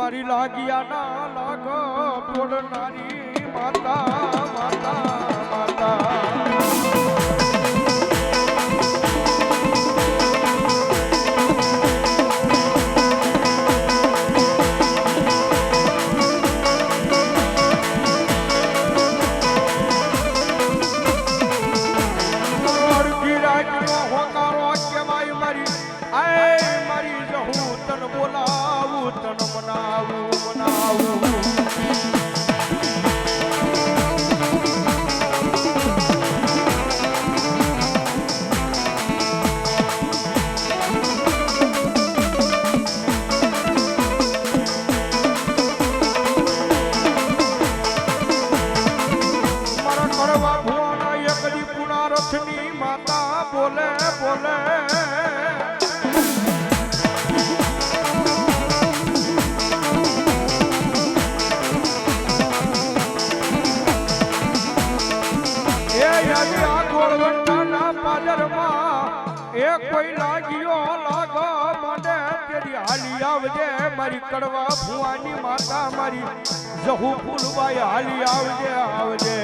મારી લાગ્યા ના લાગો માતા માતા માતા. આવજે મારી કડવા ભુવાની માતા મારી. જહુ ફૂલવાય હાલી આવજે આવજે.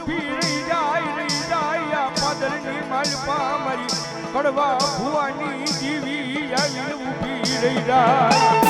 ઊભી રહી જાય રહી જાય પાદરની માલપા મારી કડવા ભુવાની જીવી આવીને ઊભી રહી જાય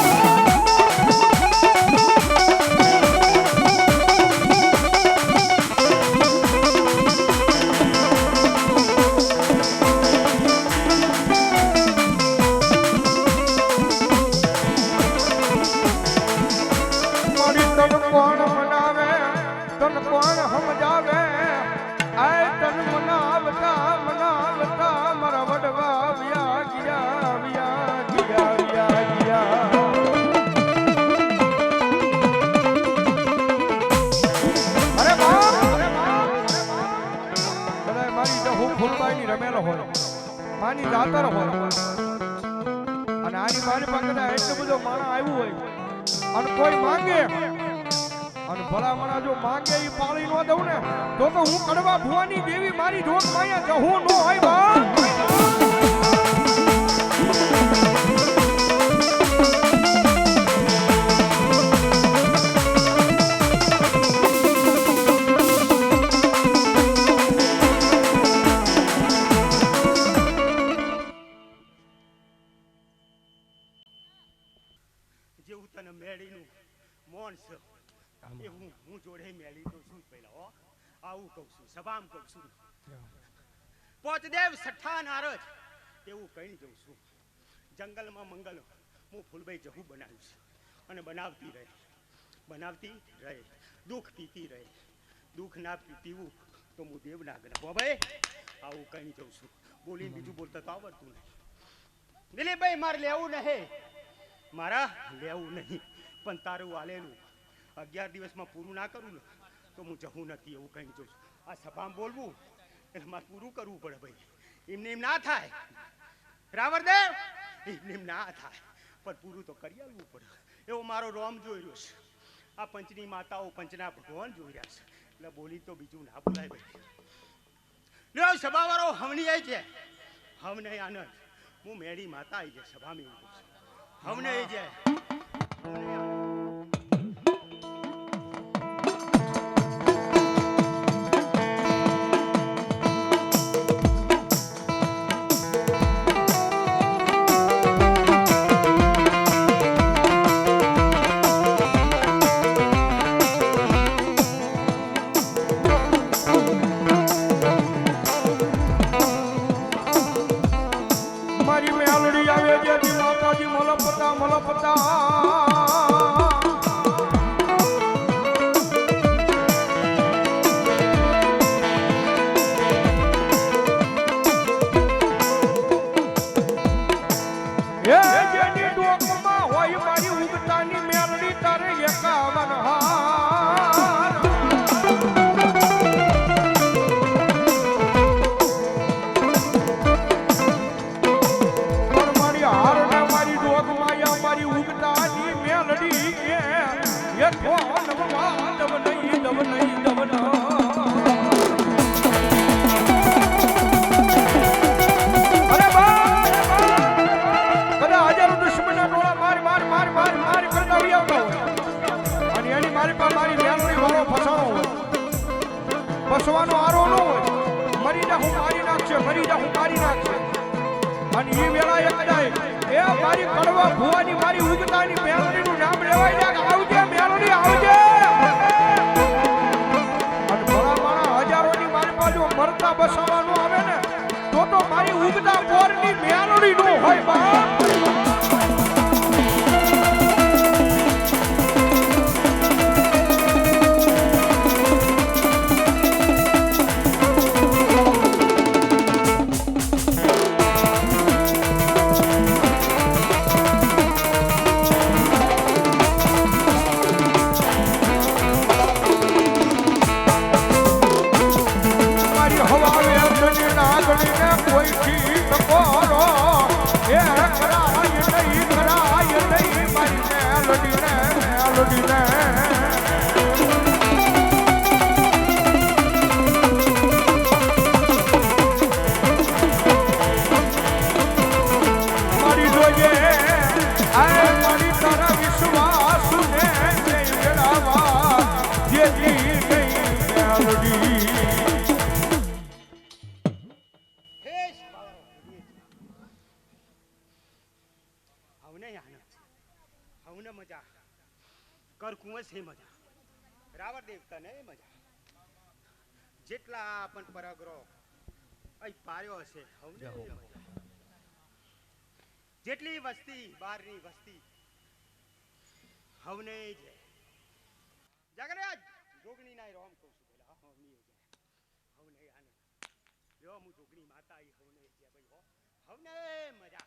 રમેલો હોય. માની દાતર હોય. અને આની મારી પાસે એટલો બધો માણા આવ્યું હોય. અને કોઈ માંગે. અને ભલામણા જો માંગે એ પાળી ન દઉં ને, તો તો હું કડવા ભુવાની દેવી મારી જોગ માયા હું નો હોય જેવું તને મેળીનું મોન છે. એ હું હું જોડે મેળી તો છું પહેલા હો? આવું કહું છું સભામ કહું છું. પોતદેવ સઠ્ઠા નારદ તેવું કહી જઉં છું. જંગલમાં મંગલ હું ફૂલભાઈ જહું બનાવ્યું છે. અને બનાવતી રહે. બનાવતી રહે. દુઃખ પીતી રહે. દુઃખ ના પીવું તો હું દેવ ના ગણ ભાઈ? આવું કઈ જઉં છું. બોલીને બીજું બોલતા તો આવડતું નહીં. દિલીપભાઈ મારે લેવું નહીં. મારા લેવું નહીં, પણ તારું આલેલું. અગિયાર દિવસમાં પૂરું ના કરું ને, તો હું જવું નથી એવું કહી જોઉં આ સભામાં બોલવું, એટલે મારે પૂરું કરવું પડે ભાઈ. એમને એમ ના થાય. રાવણદેવ, એમને એમ ના થાય. પણ પૂરું તો કરી આવવું પડે. એવો મારો રોમ જોઈ રહ્યો છે. આ પંચની માતાઓ પંચના ભગવાન જોઈ રહ્યા છે. એટલે બોલી તો બીજું ના બોલાય ભાઈ. લ્યો, સભાવાળો હમણી આવી છે. હમને આનંદ. હું મેળી માતા આવી છે, સભામાં એવું હમને આવી અને એ વેળા એક જાય એ મારી કડવા ભુવાની, મારી ઉગતાની મેલડીનું નામ લેવાય ને આવજે મેલડી આવજે. અને માણા હજારોની મારી બાજુ મરતા બસાવાનું આવે ને, તો તો મારી ઉગતા પોરની મેલડી નો હોય બાપ. નાગણીને કોઈથી ટકોરો એ કરાય નહીં કરાય નહીં મારી મેલડીને મેલડીને મારી જોઈએ આ મારી કર કુંવસ હે મજા. રાવણ દેવતા ને મજા. જેટલા પણ પરગરો અહીં પાર્યો હશે જેટલી વસ્તી બારની વસ્તી હવને જ જાગરે જોગણી ના રોમ કહું છું પેલા. હવની હવને આને જો હું જોગણી માતા આઈ હવને જે ભાઈ હો હવને મજા.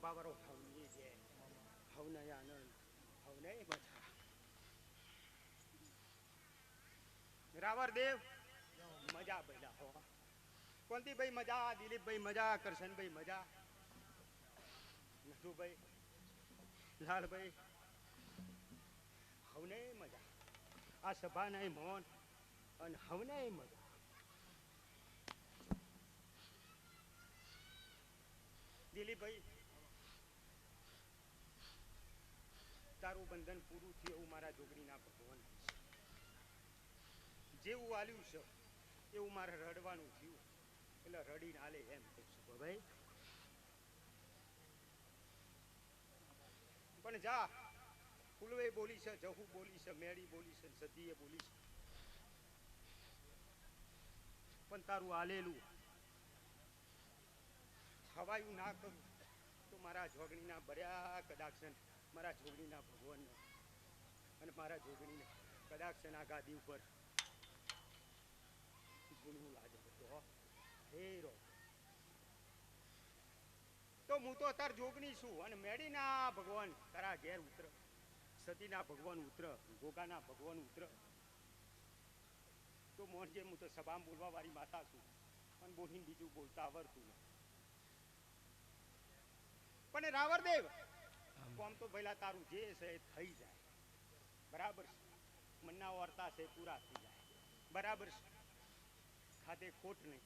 શબાવરો હવની જે હવને આનંદ હવને મજા રાવર દેવ મજા બેલા હો કોંતી ભાઈ મજા દિલીપભાઈ મજા કરશનભાઈ મજા નથુભાઈ લાલભાઈ હવને મજા આ સભાના મોહન અને હવને મજા દિલીપભાઈ તારું બંધન પૂરું થયું એવું મારા જોગણીના ભગવાન જેવું આલ્યું છે એવું મારે રડવાનું થયું. એટલે રડીને હાલે એમ કહું છું. ભાઈ. પણ જા ફૂલવે બોલી છે જહુ બોલી છે મેળી બોલી છે સદીએ બોલી છે. પણ તારું આલેલું ખવાયું ના કરું તો મારા જોગણીના બર્યા કદાચ મારા જોગણીના ભગવાનનો અને મારા જોગણીને કદાચ એના ગાદી ઉપર ગુણવું લાગે હો. હેરો. તો હું તો તાર જોગણી છું અને મેડીના ભગવાન તારા ઘેર ઉતર, સતીના ભગવાન ઉતર, ગોગાના ભગવાન ઉતર. તો મોહનજી હું તો સભામાં બોલવા વાળી માતા છું અને બોલીને બીજું બોલતા આવડતું પણ રાવરદેવ કોમ તો પહેલા તારું જે છે એ થઈ જાય. બરાબર છે? મનના વર્તા છે પૂરા થઈ જાય. બરાબર છે? ખાધે ખોટ નહીં.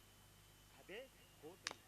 ખાધે ખોટ